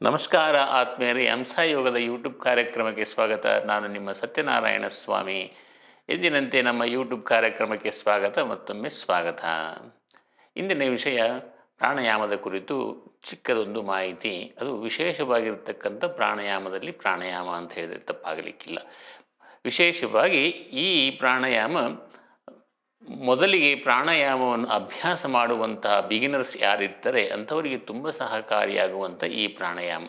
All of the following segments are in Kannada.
ನಮಸ್ಕಾರ ಆತ್ಮೀಯರೇ ಹಂಸಾಯೋಗದ ಯೂಟ್ಯೂಬ್ ಕಾರ್ಯಕ್ರಮಕ್ಕೆ ಸ್ವಾಗತ. ನಾನು ನಿಮ್ಮ ಸತ್ಯನಾರಾಯಣ ಸ್ವಾಮಿ. ಎಂದಿನಂತೆ ನಮ್ಮ ಯೂಟ್ಯೂಬ್ ಕಾರ್ಯಕ್ರಮಕ್ಕೆ ಸ್ವಾಗತ ಮತ್ತೊಮ್ಮೆ ಸ್ವಾಗತ. ಇಂದಿನ ವಿಷಯ ಪ್ರಾಣಾಯಾಮದ ಕುರಿತು ಚಿಕ್ಕದೊಂದು ಮಾಹಿತಿ. ಅದು ವಿಶೇಷವಾಗಿರ್ತಕ್ಕಂಥ ಪ್ರಾಣಾಯಾಮದಲ್ಲಿ ಪ್ರಾಣಾಯಾಮ ಅಂತ ಹೇಳಿದರೆ ತಪ್ಪಾಗಲಿಕ್ಕಿಲ್ಲ. ವಿಶೇಷವಾಗಿ ಈ ಪ್ರಾಣಾಯಾಮ ಮೊದಲಿಗೆ ಪ್ರಾಣಾಯಾಮವನ್ನು ಅಭ್ಯಾಸ ಮಾಡುವಂತಹ ಬಿಗಿನರ್ಸ್ ಯಾರಿರ್ತಾರೆ ಅಂಥವರಿಗೆ ತುಂಬ ಸಹಕಾರಿಯಾಗುವಂಥ ಈ ಪ್ರಾಣಾಯಾಮ.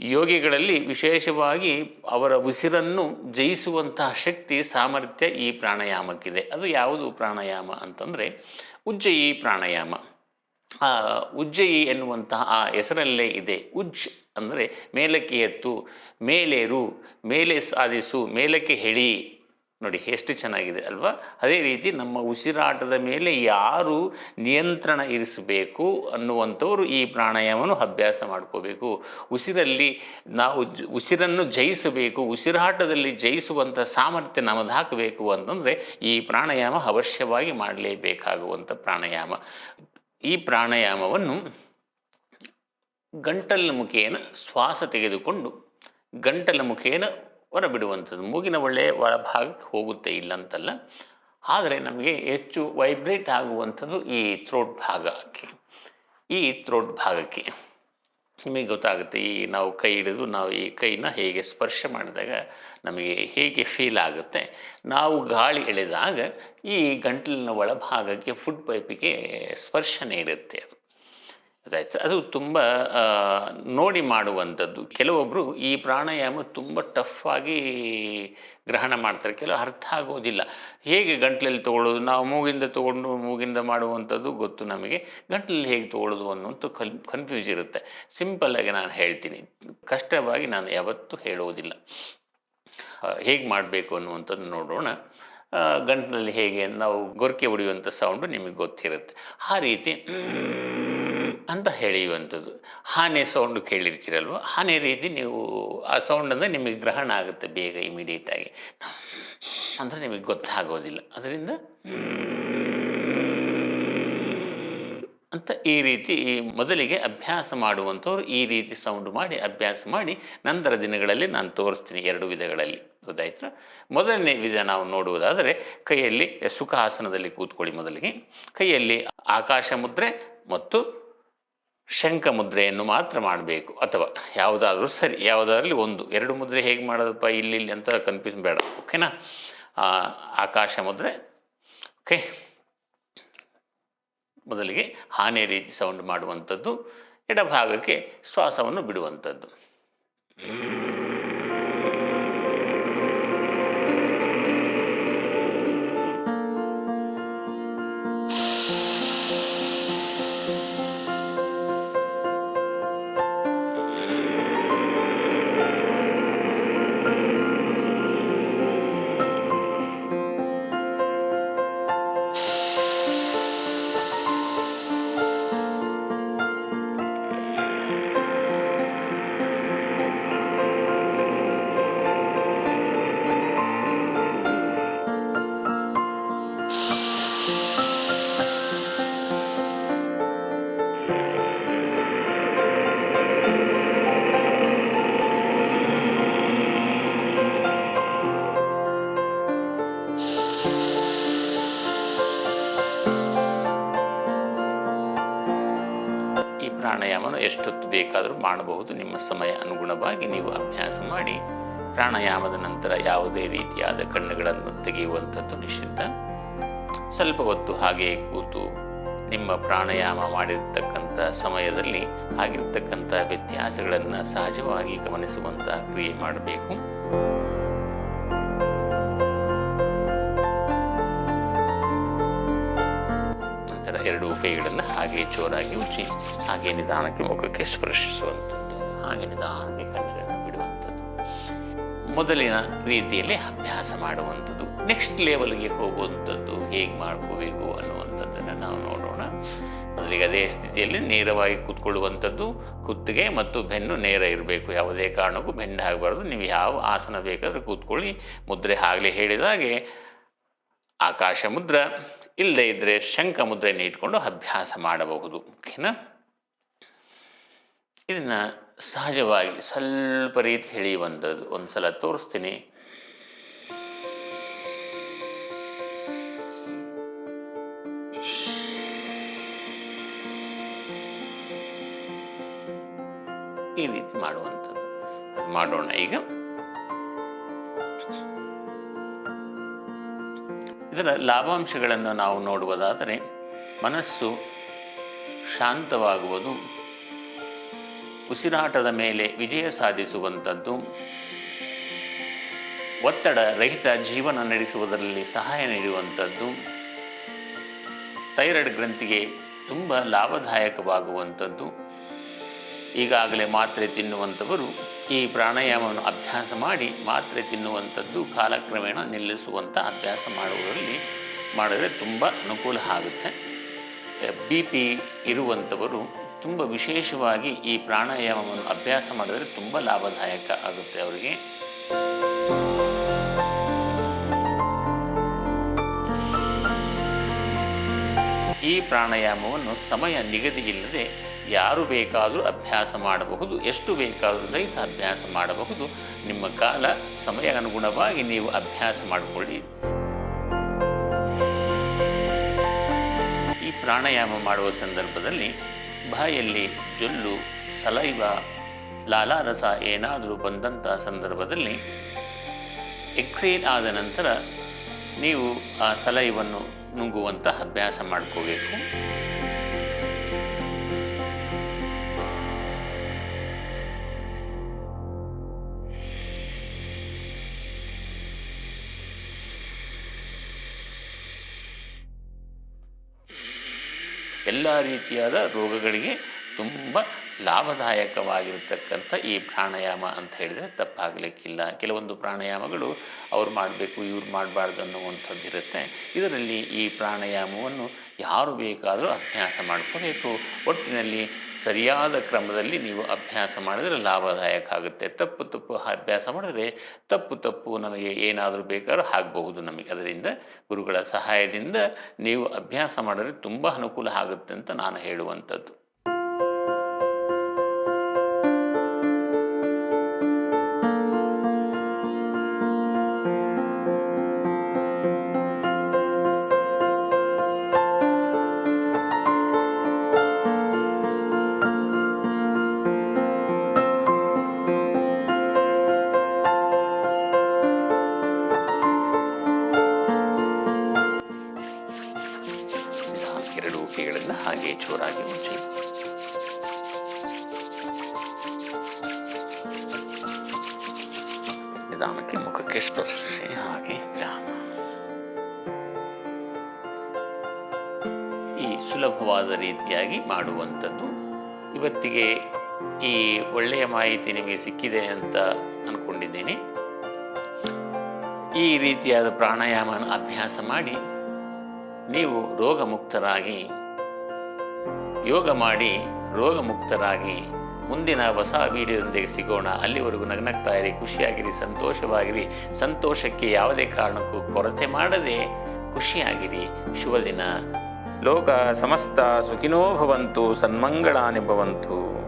ಯೋಗಿಗಳಲ್ಲಿ ವಿಶೇಷವಾಗಿ ಅವರ ಉಸಿರನ್ನು ಜಯಿಸುವಂತಹ ಶಕ್ತಿ, ಸಾಮರ್ಥ್ಯ ಈ ಪ್ರಾಣಾಯಾಮಕ್ಕಿದೆ. ಅದು ಯಾವುದು ಪ್ರಾಣಾಯಾಮ ಅಂತಂದರೆ ಉಜ್ಜಯಿ ಪ್ರಾಣಾಯಾಮ. ಉಜ್ಜಯಿ ಎನ್ನುವಂತಹ ಆ ಹೆಸರಲ್ಲೇ ಇದೆ. ಉಜ್ ಅಂದರೆ ಮೇಲಕ್ಕೆ ಎತ್ತು, ಮೇಲೇರು, ಮೇಲೆ ಸಾಧಿಸು, ಮೇಲಕ್ಕೆ ಹೆಳಿ ನೋಡಿ, ಎಷ್ಟು ಚೆನ್ನಾಗಿದೆ ಅಲ್ವಾ? ಅದೇ ರೀತಿ ನಮ್ಮ ಉಸಿರಾಟದ ಮೇಲೆ ಯಾರು ನಿಯಂತ್ರಣ ಇರಿಸಬೇಕು ಅನ್ನುವಂಥವರು ಈ ಪ್ರಾಣಾಯಾಮವನ್ನು ಅಭ್ಯಾಸ ಮಾಡ್ಕೋಬೇಕು. ಉಸಿರಲ್ಲಿ ನಾವು ಉಸಿರನ್ನು ಜಯಿಸಬೇಕು, ಉಸಿರಾಟದಲ್ಲಿ ಜಯಿಸುವಂಥ ಸಾಮರ್ಥ್ಯ ನಮ್ಮದು ಹಾಕಬೇಕು ಅಂತಂದರೆ ಈ ಪ್ರಾಣಾಯಾಮ ಅವಶ್ಯವಾಗಿ ಮಾಡಲೇಬೇಕಾಗುವಂಥ ಪ್ರಾಣಾಯಾಮ. ಈ ಪ್ರಾಣಾಯಾಮವನ್ನು ಗಂಟಲ ಮುಖೇನ ಶ್ವಾಸ ತೆಗೆದುಕೊಂಡು ಗಂಟಲ ಮುಖೇನ ಹೊರಬಿಡುವಂಥದ್ದು. ಮೂಗಿನ ಒಳ್ಳೆಯ ಒಳಭಾಗಕ್ಕೆ ಹೋಗುತ್ತೆ ಇಲ್ಲ ಅಂತಲ್ಲ ಆದರೆ ನಮಗೆ ಹೆಚ್ಚು ವೈಬ್ರೇಟ್ ಆಗುವಂಥದ್ದು ಈ ಥ್ರೋಟ್ ಭಾಗಕ್ಕೆ ಈ ಥ್ರೋಟ್ ಭಾಗಕ್ಕೆ. ನಿಮಗೆ ಗೊತ್ತಾಗುತ್ತೆ, ಈ ನಾವು ಕೈ ಹಿಡಿದು ನಾವು ಈ ಕೈನ ಹೇಗೆ ಸ್ಪರ್ಶ ಮಾಡಿದಾಗ ನಮಗೆ ಹೇಗೆ ಫೀಲ್ ಆಗುತ್ತೆ. ನಾವು ಗಾಳಿ ಎಳೆದಾಗ ಈ ಗಂಟಲಿನ ಒಳಭಾಗಕ್ಕೆ ಫುಡ್ ಪೈಪಿಗೆ ಸ್ಪರ್ಶ ನೀಡುತ್ತೆ ಅದು. ಗೊತ್ತಾಯ್ತು. ಅದು ತುಂಬ ನೋಡಿ ಮಾಡುವಂಥದ್ದು. ಕೆಲವೊಬ್ಬರು ಈ ಪ್ರಾಣಾಯಾಮ ತುಂಬ ಟಫ್ ಆಗಿ ಗ್ರಹಣ ಮಾಡ್ತಾರೆ. ಕೆಲವು ಅರ್ಥ ಆಗೋದಿಲ್ಲ. ಹೇಗೆ ಗಂಟ್ಲಲ್ಲಿ ತೊಗೊಳ್ಳೋದು? ನಾವು ಮೂಗಿಂದ ತೊಗೊಂಡು ಮೂಗಿಂದ ಮಾಡುವಂಥದ್ದು ಗೊತ್ತು ನಮಗೆ. ಗಂಟ್ಲಲ್ಲಿ ಹೇಗೆ ತೊಗೊಳ್ಳೋದು ಅನ್ನುವಂಥ ಕನ್ ಕನ್ಫ್ಯೂಸ್ ಇರುತ್ತೆ. ಸಿಂಪಲ್ಲಾಗಿ ನಾನು ಹೇಳ್ತೀನಿ. ಕಷ್ಟವಾಗಿ ನಾನು ಯಾವತ್ತೂ ಹೇಳುವುದಿಲ್ಲ ಹೇಗೆ ಮಾಡಬೇಕು ಅನ್ನುವಂಥದ್ದು ನೋಡೋಣ. ಗಂಟಿನಲ್ಲಿ ಹೇಗೆ ನಾವು ಗೊರಕೆ ಹೊಡೆಯುವಂಥ ಸೌಂಡು ನಿಮಗೆ ಗೊತ್ತಿರುತ್ತೆ. ಆ ರೀತಿ ಅಂತ ಹೇಳುವಂಥದ್ದು ಆನೆ ಸೌಂಡು ಕೇಳಿರ್ತೀರಲ್ವ? ಆನೆ ರೀತಿ ನೀವು ಆ ಸೌಂಡನ್ನು ನಿಮಗೆ ಗ್ರಹಣ ಆಗುತ್ತೆ ಬೇಗ ಇಮಿಡಿಯೇಟಾಗಿ ಅಂದರೆ ನಿಮಗೆ ಗೊತ್ತಾಗೋದಿಲ್ಲ. ಅದರಿಂದ ಅಂತ ಈ ರೀತಿ ಮೊದಲಿಗೆ ಅಭ್ಯಾಸ ಮಾಡುವಂಥವ್ರು ಈ ರೀತಿ ಸೌಂಡ್ ಮಾಡಿ ಅಭ್ಯಾಸ ಮಾಡಿ ನಂತರ ದಿನಗಳಲ್ಲಿ ನಾನು ತೋರಿಸ್ತೀನಿ ಎರಡು ವಿಧಗಳಲ್ಲಿ. ಗೊತ್ತಾಯ್ತು? ಮೊದಲನೇ ವಿಧ ನಾವು ನೋಡುವುದಾದರೆ ಕೈಯಲ್ಲಿ ಸುಖಾಸನದಲ್ಲಿ ಕೂತ್ಕೊಳ್ಳಿ ಮೊದಲಿಗೆ. ಕೈಯಲ್ಲಿ ಆಕಾಶ ಮುದ್ರೆ ಮತ್ತು ಶಂಖ ಮುದ್ರೆಯನ್ನು ಮಾತ್ರ ಮಾಡಬೇಕು, ಅಥವಾ ಯಾವುದಾದ್ರೂ ಸರಿ, ಯಾವುದಾದ್ರಲ್ಲಿ ಒಂದು, ಎರಡು ಮುದ್ರೆ ಹೇಗೆ ಮಾಡೋದಪ್ಪ ಇಲ್ಲಿ ಇಲ್ಲಿ ಅಂತ ಕನ್ಫ್ಯೂಸ್ ಬೇಡ ಓಕೆನಾ ಆಕಾಶ ಮುದ್ರೆ ಓಕೆ ಮೊದಲಿಗೆ ಆನೆ ರೀತಿ ಸೌಂಡ್ ಮಾಡುವಂಥದ್ದು, ಎಡಭಾಗಕ್ಕೆ ಶ್ವಾಸವನ್ನು ಬಿಡುವಂಥದ್ದು. ಪ್ರಾಣಾಯಾಮನ ಎಷ್ಟೊತ್ತು ಬೇಕಾದರೂ ಮಾಡಬಹುದು. ನಿಮ್ಮ ಸಮಯ ಅನುಗುಣವಾಗಿ ನೀವು ಅಭ್ಯಾಸ ಮಾಡಿ, ಪ್ರಾಣಾಯಾಮದ ನಂತರ ಯಾವುದೇ ರೀತಿಯಾದ ಕಣ್ಣುಗಳನ್ನು ತೆಗೆಯುವಂಥದ್ದು ನಿಷಿದ್ಧ. ಸ್ವಲ್ಪ ಹೊತ್ತು ಹಾಗೆಯೇ ಕೂತು ನಿಮ್ಮ ಪ್ರಾಣಾಯಾಮ ಮಾಡಿರ್ತಕ್ಕಂಥ ಸಮಯದಲ್ಲಿ ಆಗಿರ್ತಕ್ಕಂಥ ವ್ಯತ್ಯಾಸಗಳನ್ನು ಸಹಜವಾಗಿ ಗಮನಿಸುವಂಥ ಕ್ರಿಯೆ ಮಾಡಬೇಕು. ಎರಡು ಕೈಗಳನ್ನು ಹಾಗೆ ಜೋರಾಗಿ ಉಚ್ಚಿ, ಹಾಗೆ ನಿಧಾನಕ್ಕೆ ಮುಖಕ್ಕೆ ಸ್ಪರ್ಶಿಸುವಂಥದ್ದು. ಹಾಗೆ ನಿಧಾನಕ್ಕೆ ಕಣ್ಣುಗಳನ್ನು ಬಿಡುವಂಥದ್ದು. ಮೊದಲಿನ ರೀತಿಯಲ್ಲಿ ಅಭ್ಯಾಸ ಮಾಡುವಂಥದ್ದು. ನೆಕ್ಸ್ಟ್ ಲೆವೆಲ್ಗೆ ಹೋಗುವಂಥದ್ದು ಹೇಗೆ ಮಾಡ್ಕೋಬೇಕು ಅನ್ನುವಂಥದ್ದನ್ನು ನಾವು ನೋಡೋಣ. ಮೊದಲಿಗೆ ಅದೇ ಸ್ಥಿತಿಯಲ್ಲಿ ನೇರವಾಗಿ ಕೂತ್ಕೊಳ್ಳುವಂಥದ್ದು, ಕುತ್ತಿಗೆ ಮತ್ತು ಬೆನ್ನು ನೇರ ಇರಬೇಕು. ಯಾವುದೇ ಕಾರಣಕ್ಕೂ ಬೆನ್ನು ಆಗಬಾರ್ದು ನೀವು ಯಾವ ಆಸನ ಬೇಕಾದರೂ ಕೂತ್ಕೊಳ್ಳಿ. ಮುದ್ರೆ ಆಗಲೇ ಹೇಳಿದಾಗೆ ಆಕಾಶ ಮುದ್ರ ಇಲ್ಲದೇ ಇದ್ದರೆ ಶಂಖ ಮುದ್ರೆಯನ್ನು ಇಟ್ಕೊಂಡು ಅಭ್ಯಾಸ ಮಾಡಬಹುದು. ಓಕೆನಾ? ಇದನ್ನು ಸಹಜವಾಗಿ ಸ್ವಲ್ಪ ರೀತಿ ಎಳೆಯುವಂಥದ್ದು ಒಂದು ಸಲ ತೋರಿಸ್ತೀನಿ. ಈ ರೀತಿ ಮಾಡುವಂಥದ್ದು. ಮಾಡೋಣ ಈಗ. ಇದರ ಲಾಭಾಂಶಗಳನ್ನು ನಾವು ನೋಡುವುದಾದರೆ ಮನಸ್ಸು ಶಾಂತವಾಗುವುದು, ಉಸಿರಾಟದ ಮೇಲೆ ವಿಜಯ ಸಾಧಿಸುವಂಥದ್ದು, ಒತ್ತಡ ರಹಿತ ಜೀವನ ನಡೆಸುವುದರಲ್ಲಿ ಸಹಾಯ ನೀಡುವಂಥದ್ದು, ಥೈರಾಯ್ಡ್ ಗ್ರಂಥಿಗೆ ತುಂಬ ಲಾಭದಾಯಕವಾಗುವಂಥದ್ದು. ಈಗಾಗಲೇ ಮಾತ್ರೆ ತಿನ್ನುವಂಥವರು ಈ ಪ್ರಾಣಾಯಾಮವನ್ನು ಅಭ್ಯಾಸ ಮಾಡಿ ಮಾತ್ರೆ ತಿನ್ನುವಂಥದ್ದು ಕಾಲಕ್ರಮೇಣ ನಿಲ್ಲಿಸುವಂಥ ಅಭ್ಯಾಸ ಮಾಡುವುದರಲ್ಲಿ ಮಾಡಿದರೆ ತುಂಬ ಅನುಕೂಲ ಆಗುತ್ತೆ. ಬಿ ಪಿ ಇರುವಂಥವರು ತುಂಬ ವಿಶೇಷವಾಗಿ ಈ ಪ್ರಾಣಾಯಾಮವನ್ನು ಅಭ್ಯಾಸ ಮಾಡಿದರೆ ತುಂಬ ಲಾಭದಾಯಕ ಆಗುತ್ತೆ ಅವರಿಗೆ. ಪ್ರಾಣಾಯಾಮವನ್ನು ಸಮಯ ನಿಗದಿಯಿಲ್ಲದೆ ಯಾರು ಬೇಕಾದರೂ ಅಭ್ಯಾಸ ಮಾಡಬಹುದು, ಎಷ್ಟು ಬೇಕಾದರೂ ಸಹಿತ ಅಭ್ಯಾಸ ಮಾಡಬಹುದು. ನಿಮ್ಮ ಕಾಲ ಸಮಯ ಅನುಗುಣವಾಗಿ ನೀವು ಅಭ್ಯಾಸ ಮಾಡಿಕೊಳ್ಳಿ. ಈ ಪ್ರಾಣಾಯಾಮ ಮಾಡುವ ಸಂದರ್ಭದಲ್ಲಿ ಬಾಯಲ್ಲಿ ಜೊಲ್ಲು, ಸಲೈವ, ಲಾಲಾರಸ ಏನಾದರೂ ಬಂದಂಥ ಸಂದರ್ಭದಲ್ಲಿ ಎಕ್ಸೈಲ್ ಆದ ನಂತರ ನೀವು ಆ ಸಲೈವನ್ನು ನುಂಗುವಂಥ ಅಭ್ಯಾಸ ಮಾಡ್ಕೋಬೇಕು. ಎಲ್ಲ ರೀತಿಯಾದ ರೋಗಗಳಿಗೆ ತುಂಬ ಲಾಭದಾಯಕವಾಗಿರ್ತಕ್ಕಂಥ ಈ ಪ್ರಾಣಾಯಾಮ ಅಂತ ಹೇಳಿದರೆ ತಪ್ಪಾಗಲಿಕ್ಕಿಲ್ಲ. ಕೆಲವೊಂದು ಪ್ರಾಣಾಯಾಮಗಳು ಅವ್ರು ಮಾಡಬೇಕು, ಇವ್ರು ಮಾಡಬಾರ್ದು ಅನ್ನುವಂಥದ್ದು ಇರುತ್ತೆ. ಇದರಲ್ಲಿ ಈ ಪ್ರಾಣಾಯಾಮವನ್ನು ಯಾರು ಬೇಕಾದರೂ ಅಭ್ಯಾಸ ಮಾಡ್ಕೋಬೇಕು. ಒಟ್ಟಿನಲ್ಲಿ ಸರಿಯಾದ ಕ್ರಮದಲ್ಲಿ ನೀವು ಅಭ್ಯಾಸ ಮಾಡಿದರೆ ಲಾಭದಾಯಕ ಆಗುತ್ತೆ. ತಪ್ಪು ತಪ್ಪು ಅಭ್ಯಾಸ ಮಾಡಿದರೆ ತಪ್ಪು ತಪ್ಪು ನಮಗೆ ಏನಾದರೂ ಬೇಕಾದರೂ ಆಗಬಹುದು ನಮಗೆ. ಅದರಿಂದ ಗುರುಗಳ ಸಹಾಯದಿಂದ ನೀವು ಅಭ್ಯಾಸ ಮಾಡಿದ್ರೆ ತುಂಬ ಅನುಕೂಲ ಆಗುತ್ತೆ ಅಂತ ನಾನು ಹೇಳುವಂಥದ್ದು. ಎರಡು ಕೈಗಳನ್ನು ಹಾಗೆ ಜೋರಾಗಿ ಮುಚ್ಚಿ. ನಿಧಾನಕ್ಕೆ ಮುಖಕ್ಕೆ ಸ್ಪರ್ಶಿಸಿ ಹಾಗೆ ಈ ಸುಲಭವಾದ ರೀತಿಯಾಗಿ ಮಾಡುವಂಥದ್ದು. ಇವತ್ತಿಗೆ ಈ ಒಳ್ಳೆಯ ಮಾಹಿತಿ ನಿಮಗೆ ಸಿಕ್ಕಿದೆ ಅಂತ ಅನ್ಕೊಂಡಿದ್ದೇನೆ. ಈ ರೀತಿಯಾದ ಪ್ರಾಣಾಯಾಮನ ಅಭ್ಯಾಸ ಮಾಡಿ ನೀವು ರೋಗಮುಕ್ತರಾಗಿ. ಯೋಗ ಮಾಡಿ ರೋಗಮುಕ್ತರಾಗಿ. ಮುಂದಿನ ಹೊಸ ವಿಡಿಯೋದೊಂದಿಗೆ ಸಿಗೋಣ. ಅಲ್ಲಿವರೆಗೂ ನಗ್ನಗ್ತಾ ಇರಿ, ಖುಷಿಯಾಗಿರಿ, ಸಂತೋಷವಾಗಿರಿ. ಸಂತೋಷಕ್ಕೆ ಯಾವುದೇ ಕಾರಣಕ್ಕೂ ಕೊರತೆ ಮಾಡದೆ ಖುಷಿಯಾಗಿರಿ. ಶುಭ ದಿನ. ಲೋಕ ಸಮಸ್ತ ಸುಖಿನೋ ಭವಂತು ಸನ್ಮಂಗಳಾನಿ ಭವಂತು